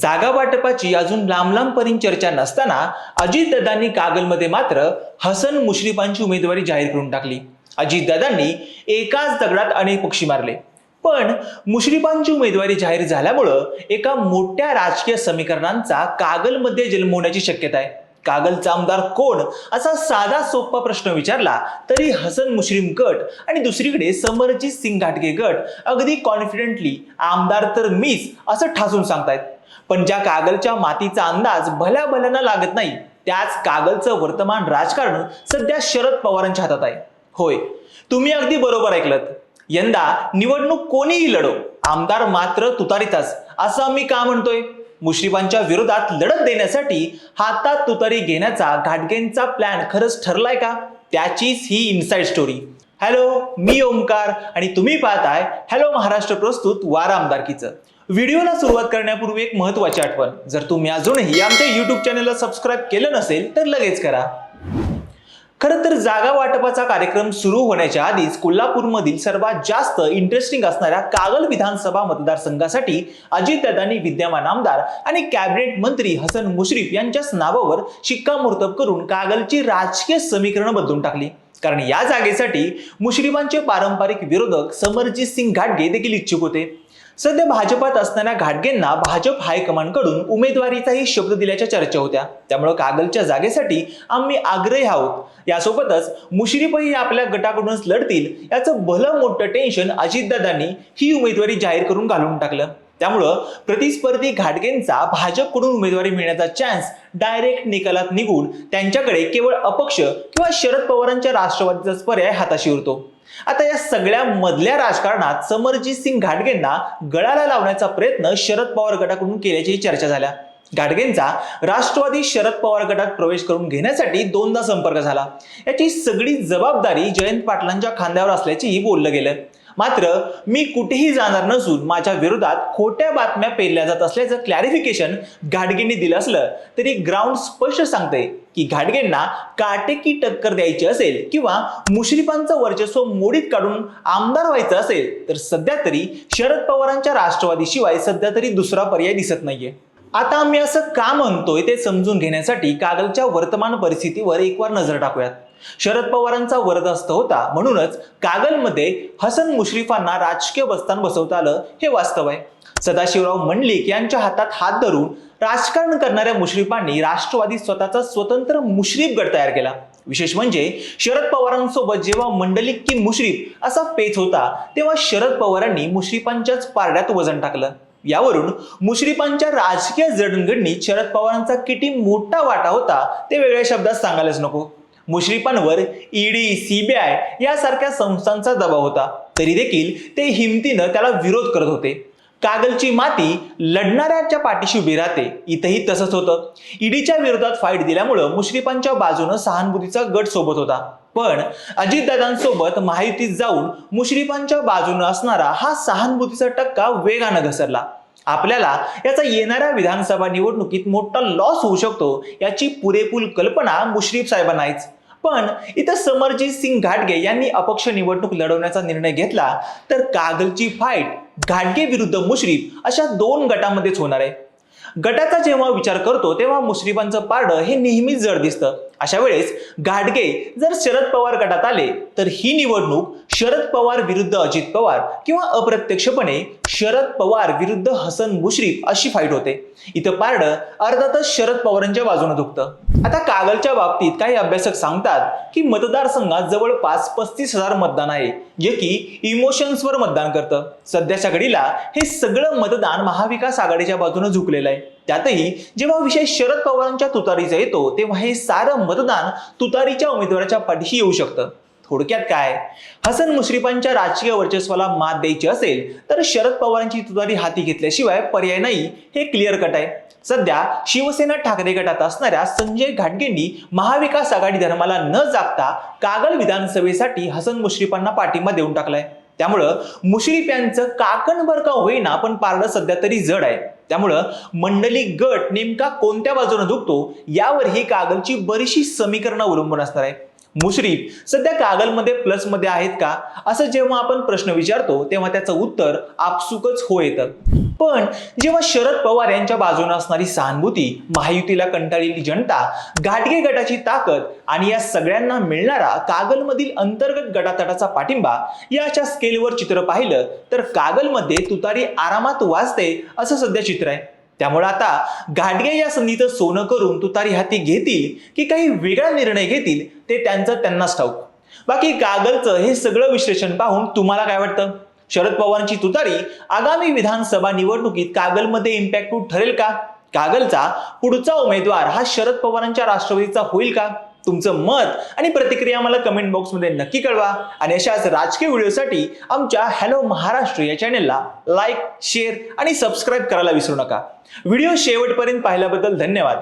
जागा वाटपाची अजून लांब लांबपर्यंत चर्चा नसताना अजितदादांनी कागलमध्ये मात्र हसन मुश्रीफांची उमेदवारी जाहीर करून टाकली. अजितदादांनी एकाच दगडात अनेक पक्षी मारले. पण मुश्रीफांची उमेदवारी जाहीर झाल्यामुळं एका मोठ्या राजकीय समीकरणांचा कागलमध्ये जन्म होण्याची शक्यता आहे. कागलचा आमदार कोण असा साधा सोपा प्रश्न विचारला तरी हसन मुश्रीम गट आणि दुसरीकडे समरजित सिंग घाटगे गट अगदी कॉन्फिडेंटली आमदार तर मीच असं ठासून सांगतायत. पण ज्या कागलच्या मातीचा अंदाज भल्या भल्यानं लागत नाही त्याच कागलचं वर्तमान राजकारण सध्या शरद पवारांच्या हातात आहे. होय तुम्ही अगदी बरोबर ऐकलत. यंदा निवडणूक कोणीही लढो आमदार मात्र तुतारीतच. असं आम्ही का म्हणतोय? मुश्रीफांच्या विरोधात लढत देण्यासाठी हातात तुतारी घेण्याचा घाटगेंचा प्लॅन खरंच ठरलाय का? त्याचीच ही इनसाइड स्टोरी हॅलो मी ओमकार आणि तुम्ही पाहताय हॅलो महाराष्ट्र प्रस्तुत वार आमदारकीचं. व्हिडिओला सुरुवात करण्यापूर्वी एक महत्वाची आठवण. जर तुम्ही अजूनही आमच्या युट्यूब चॅनलला सबस्क्राईब केलं नसेल तर लगेच करा. खरं तर जागा वाटपाचा कार्यक्रम सुरू होण्याच्या आधीच कोल्हापूरमधील सर्वात जास्त इंटरेस्टिंग असणाऱ्या कागल विधानसभा मतदारसंघासाठी अजितदादांनी विद्यमान आमदार आणि कॅबिनेट मंत्री हसन मुश्रीफ यांच्याच नावावर शिक्कामोर्तब करून कागलची राजकीय समीकरण बदलून टाकली. कारण या जागेसाठी मुश्रीफांचे पारंपरिक विरोधक समरजित सिंग घाटगे देखील इच्छुक होते. सध्या भाजपात असणाऱ्या घाटगेंना भाजप हायकमांडकडून उमेदवारीचाही शब्द दिल्याच्या चर्चा होत्या. त्यामुळे कागलच्या जागेसाठी आम्ही आग्रही आहोत. यासोबतच मुश्रीफही आपल्या गटाकडूनच लढतील याचं भलं मोठं टेन्शन अजितदादांनी ही उमेदवारी जाहीर करून घालून टाकलं. त्यामुळं प्रतिस्पर्धी घाटगेंचा भाजपकडून उमेदवारी मिळण्याचा चान्स डायरेक्ट निकालात निघून त्यांच्याकडे केवळ अपक्ष किंवा शरद पवारांच्या राष्ट्रवादीचाच पर्याय हाताशी उरतो. आता या सगळ्या मधल्या राजकारणात समरजित सिंग घाटगेंना गळाला लावण्याचा प्रयत्न शरद पवार गटाकडून केल्याची चर्चा झाल्या. घाटगेंचा राष्ट्रवादी शरद पवार गटात प्रवेश करून घेण्यासाठी दोनदा संपर्क झाला. याची सगळी जबाबदारी जयंत पाटलांच्या खांद्यावर असल्याचेही बोललं गेलं. मात्र मी कुठेही जाणार नसून माझ्या विरोधात खोट्या बातम्या पेरल्या जात असल्याचं क्लॅरिफिकेशन घाटगेंनी दिलं असलं तरी ग्राउंड स्पष्ट सांगते की घाटगेंना काटेकी टक्कर द्यायची असेल किंवा मुश्रीफांचं वर्चस्व मोडीत काढून आमदार व्हायचं असेल तर सध्या तरी शरद पवारांच्या राष्ट्रवादीशिवाय सध्या तरी दुसरा पर्याय दिसत नाहीये. आता आम्ही असं का म्हणतोय ते समजून घेण्यासाठी कागलच्या वर्तमान परिस्थितीवर एकवार नजर टाकूयात. शरद पवारांचा वरदहस्त होता. म्हणूनच कागलमध्ये हसन मुश्रीफांना राजकीय बस्तान बसवता आलं हे वास्तव आहे. सदाशिवराव मंडलिक यांच्या हातात हात धरून राजकारण करणाऱ्या मुश्रीफांनी राष्ट्रवादी स्वतःचा स्वतंत्र मुश्रीफ गट तयार केला. विशेष म्हणजे शरद पवारांसोबत जेव्हा मंडलिक की मुश्रीफ असा पेच होता तेव्हा शरद पवारांनी मुश्रीफांच्याच पारड्यात वजन टाकलं. यावरून मुश्रीफांच्या राजकीय जडणघडणीत शरद पवारांचा किती मोठा वाटा होता ते वेगळ्या शब्दात सांगायलाच नको. मुश्रीफांवर ईडी सीबीआय यासारख्या संस्थांचा दबाव होता. तरी देखील ते हिमतीनं त्याला विरोध करत होते. कागलची माती लढणाऱ्यांच्या पाठीशी उभी राहते. इथंही तसंच होतं. ईडीच्या विरोधात फाईट दिल्यामुळं मुश्रीफांच्या बाजूनं सहानुभूतीचा गट सोबत होता. पण अजितदादांसोबत महायुतीत जाऊन मुश्रीफांच्या बाजूनं असणारा हा सहानुभूतीचा टक्का वेगानं घसरला. आपल्याला याचा येणाऱ्या विधानसभा निवडणुकीत मोठा लॉस होऊ शकतो याची पुरेपूर कल्पना मुश्रीफ साहेबांना आहेच पण इथं समरजीत सिंग घाटगे यांनी अपक्ष निवडणूक लढवण्याचा निर्णय घेतला तर कागलची फाईट घाटगे विरुद्ध मुश्रीफ अशा दोन गटामध्येच होणार आहे. गटाचा जेव्हा विचार करतो तेव्हा मुश्रीफांचं पारडं हे नेहमीच जड दिसतं. अशा वेळेस घाटगे जर शरद पवार गटात आले तर ही निवडणूक शरद पवार विरुद्ध अजित पवार किंवा अप्रत्यक्षपणे शरद पवार विरुद्ध हसन मुश्रीफ अशी फाईट होते. इथं पारड अर्थातच शरद पवारांच्या बाजूने दुखतं. आता कागलच्या बाबतीत काही अभ्यासक सांगतात की मतदारसंघात जवळपास पस्तीस हजार मतदान आहे जे की इमोशन्सवर मतदान करतं. सध्याच्या घडीला हे सगळं मतदान महाविकास आघाडीच्या बाजूने झुकलेलं आहे. त्यातही जेव्हा विषय शरद पवारांच्या तुतारीचा येतो तेव्हा हे सारं मतदान तुतारीच्या उमेदवाराच्या पाठीशी येऊ शकतं. थोडक्यात काय? हसन मुश्रीफांच्या राजकीय वर्चस्वाला मात द्यायची असेल तर शरद पवारांची तुतारी हाती घेतल्याशिवाय पर्याय नाही हे क्लिअर कट आहे. सध्या शिवसेना ठाकरे गटात असणाऱ्या संजय घाटगेंनी महाविकास आघाडी धर्माला न जागता कागल विधानसभेसाठी हसन मुश्रीफांना पाठिंबा देऊन टाकलाय. त्यामुळं मुश्रीफ यांचं काकणभर का होईना पण पारडं सध्या तरी जड आहे. त्यामुळं मंडली गट नेमका कोणत्या बाजूने दुखतो यावर ही कागलची बरीचशी समीकरणं अवलंबून असणार आहे मुश्रीफ सध्या कागलमध्ये प्लसमध्ये आहेत का? असं जेव्हा आपण प्रश्न विचारतो तेव्हा त्याचं उत्तर आपसुकच हो येतं. पण जेव्हा शरद पवार यांच्या बाजूने असणारी सहानुभूती महायुतीला कंटाळलेली जनता गाडगे गटाची ताकद आणि या सगळ्यांना मिळणारा कागलमधील अंतर्गत गटातटाचा पाठिंबा या अशा स्केलवर चित्र पाहिलं तर कागलमध्ये तुतारी आरामात वाजते असं सध्या चित्र आहे. त्यामुळे आता गाडगे या संधीचं सोनं करून तुतारी हाती घेतील की काही वेगळा निर्णय घेतील ते त्यांचं त्यांनाच ठाऊक. बाकी कागलचं हे सगळं विश्लेषण पाहून तुम्हाला काय वाटतं? शरद पवारांची तुतारी आगामी विधानसभा निवडणुकीत कागलमध्ये इम्पॅक्टफुल ठरेल का? कागलचा पुढचा उमेदवार हा शरद पवारांच्या राष्ट्रवादीचा होईल का? तुमचं मत आणि प्रतिक्रिया मला कमेंट बॉक्समध्ये नक्की कळवा. आणि अशाच राजकीय व्हिडिओसाठी आमच्या हॅलो महाराष्ट्र या चॅनेलला लाईक शेअर आणि सबस्क्राईब करायला विसरू नका. व्हिडिओ शेवटपर्यंत पाहिल्याबद्दल धन्यवाद.